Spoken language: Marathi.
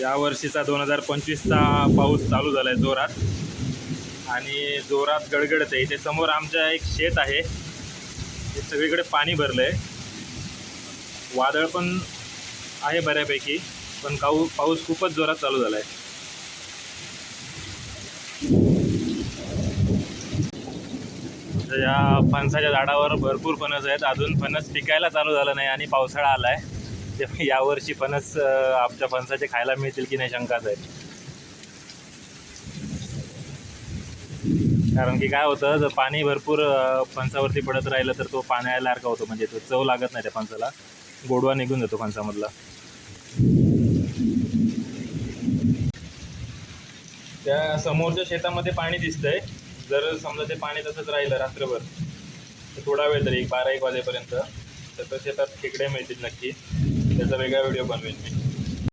या वर्षीचा दोन हजार पंचवीसचा पाऊस चालू झाला आहे जोरात. आणि जोरात गडगडत आहे. इथे समोर आमच्या एक शेत आहे. ते सगळीकडे पाणी भरलं आहे वादळ पण आहे बऱ्यापैकी पण काऊ पाऊस खूपच जोरात चालू झाला आहे तर या फणसाच्या झाडावर भरपूर फणस आहेत. अजून फणस पिकायला चालू झालं नाही आणि पावसाळा आला आहे म्हणजे त्यामुळे यावर्षी फणस आमच्या फणसाचे खायला मिळतील की नाही शंकाच आहे. कारण की काय होतं जर पाणी भरपूर फणसावरती पडत राहिलं तर तो पाण्यासारखा होतो. म्हणजे तो चव लागत नाही त्या फणसाला. गोडवा निघून जातो फणसामधला. त्या समोरच्या शेतामध्ये पाणी दिसतंय. जर समजा ते पाणी तसंच राहिलं रात्रभर तर थोडा वेळ तरी एक बारा एक वाजेपर्यंत तर शेतात खेकडे मिळतील नक्की. त्याचा वेगळा व्हिडिओ बनवेन मी